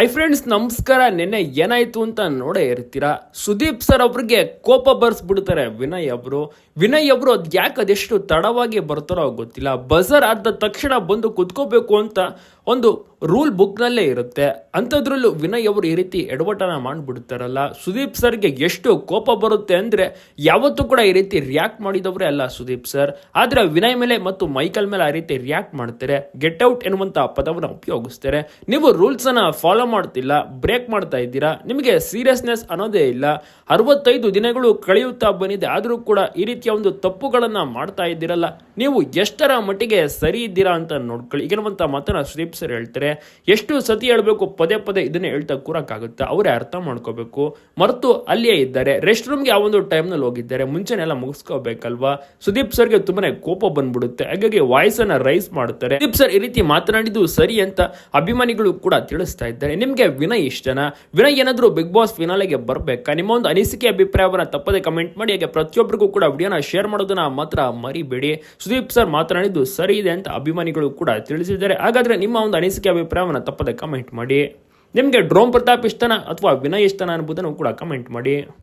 I friends ನಮಸ್ಕಾರ. ನಿನ್ನೆ ಏನಾಯ್ತು ಅಂತ ನೋಡೇ ಇರ್ತೀರಾ? ಸುದೀಪ್ ಸರ್ ಒಬ್ರಿಗೆ ಕೋಪ ಬರ್ಸ್ಬಿಡ್ತಾರೆ ವಿನಯ್ ಅವರು. ವಿನಯ್ ಅವರು ಅದ್ ಯಾಕೆ ಅದೆಷ್ಟು ತಡವಾಗಿ ಬರ್ತಾರೋ ಗೊತ್ತಿಲ್ಲ. ಬಜರ್ ಆದ ತಕ್ಷಣ ಬಂದು ಕುತ್ಕೋಬೇಕು ಅಂತ ಒಂದು ರೂಲ್ ಬುಕ್ನಲ್ಲೇ ಇರುತ್ತೆ. ಅಂಥದ್ರಲ್ಲೂ ವಿನಯ್ ಅವರು ಈ ರೀತಿ ಎಡವಟನ ಮಾಡ್ಬಿಡ್ತಾರಲ್ಲ. ಸುದೀಪ್ ಸರ್ಗೆ ಎಷ್ಟು ಕೋಪ ಬರುತ್ತೆ ಅಂದ್ರೆ ಯಾವತ್ತೂ ಕೂಡ ಈ ರೀತಿ ರಿಯಾಕ್ಟ್ ಮಾಡಿದವರೇ ಅಲ್ಲ ಸುದೀಪ್ ಸರ್ ಆದ್ರೆ ವಿನಯ್ ಮೇಲೆ ಮತ್ತು ಮೈಕಲ್ ಮೇಲೆ ಆ ರೀತಿ ರಿಯಾಕ್ಟ್ ಮಾಡ್ತಾರೆ. ಗೆಟ್ ಔಟ್ ಎನ್ನುವಂಥ ಪದವನ್ನು ಉಪಯೋಗಿಸ್ತಾರೆ. ನೀವು ರೂಲ್ಸ್ ಅನ್ನ ಫಾಲೋ ಮಾಡ್ತಿಲ್ಲ ಬ್ರೇಕ್ ಮಾಡ್ತಾ ಇದ್ದೀರಾ? ನಿಮಗೆ ಸೀರಿಯಸ್ನೆಸ್ ಅನ್ನೋದೇ ಇಲ್ಲ. ಅರವತ್ತೈದು ದಿನಗಳು ಕಳೆಯುತ್ತಾ ಬಂದಿದೆ. ಆದರೂ ಕೂಡ ಈ ರೀತಿಯ ಒಂದು ತಪ್ಪುಗಳನ್ನು ಮಾಡ್ತಾ ಇದ್ದೀರಲ್ಲ. ನೀವು ಎಷ್ಟರ ಮಟ್ಟಿಗೆ ಸರಿ ಇದ್ದೀರಾ ಅಂತ ನೋಡ್ಕೊಳ್ಳಿ. ಈಗಿರುವಂಥ ಮಾತನ್ನ ಸುದೀಪ್ ಸರ್ ಹೇಳ್ತಾರೆ, ಎಷ್ಟು ಸತಿ ಹೇಳಬೇಕು, ಪದೇ ಪದೇ ಇದನ್ನ ಹೇಳ್ತಾ ಕೂರಕ್ಕಾಗುತ್ತೆ. ಅವರೇ ಅರ್ಥ ಮಾಡ್ಕೋಬೇಕು. ಮರೆತು ಅಲ್ಲಿಯೇ ಇದ್ದಾರೆ. ರೆಸ್ಟ್ ರೂಮ್ಗೆ ಆ ಒಂದು ಟೈಮ್ನಲ್ಲಿ ಹೋಗಿದ್ದಾರೆ. ಮುಂಚೆನೆಲ್ಲ ಮುಗಿಸ್ಕೋಬೇಕಲ್ವಾ? ಸುದೀಪ್ ಸರ್ಗೆ ತುಂಬಾನೇ ಕೋಪ ಬಂದ್ಬಿಡುತ್ತೆ. ಹಾಗಾಗಿ ವಾಯ್ಸ್ ಅನ್ನ ರೈಸ್ ಮಾಡ್ತಾರೆ. ಸುದೀಪ್ ಸರ್ ಈ ರೀತಿ ಮಾತನಾಡಿದ್ದು ಸರಿ ಅಂತ ಅಭಿಮಾನಿಗಳು ಕೂಡ ತಿಳಿಸ್ತಾ ಇದ್ದಾರೆ. ನಿಮ್ಗೆ ವಿನಯ್ ಇಷ್ಟನಾ ವಿನಯ್ ಏನಾದ್ರು ಬಿಗ್ ಬಾಸ್ ಫಿನಾಲೆಗೆ ಬರ್ಬೇಕಾ? ನಿಮ್ಮ ಒಂದು ಅನಿಸಿಕೆ, ಅಭಿಪ್ರಾಯವನ್ನ ತಪ್ಪದೆ ಕಮೆಂಟ್ ಮಾಡಿ, ಹಾಗೆ ಪ್ರತಿಯೊಬ್ಬರಿಗೂ ಕೂಡ ವಿಡಿಯೋನ ಶೇರ್ ಮಾಡೋದನ್ನ ಮಾತ್ರ ಮರಿಬೇಡಿ. ಸುದೀಪ್ ಸರ್ ಮಾತನಾಡಿದ್ದು ಸರಿ ಇದೆ ಅಂತ ಅಭಿಮಾನಿಗಳು ಕೂಡ ತಿಳಿಸಿದ್ದಾರೆ. ಹಾಗಾದರೆ ನಿಮ್ಮ ಒಂದು ಅನಿಸಿಕೆ ಅಭಿಪ್ರಾಯವನ್ನು ತಪ್ಪದೆ ಕಮೆಂಟ್ ಮಾಡಿ. ನಿಮಗೆ ಡ್ರೋನ್ ಪ್ರತಾಪ್ ಇಷ್ಟನ ಅಥವಾ ವಿನಯ್ ಇಷ್ಟನ ಅನ್ನೋದನ್ನು ಕೂಡ ಕಮೆಂಟ್ ಮಾಡಿ.